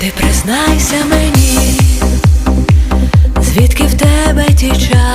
Ти признайся мені, звідки в тебе ті час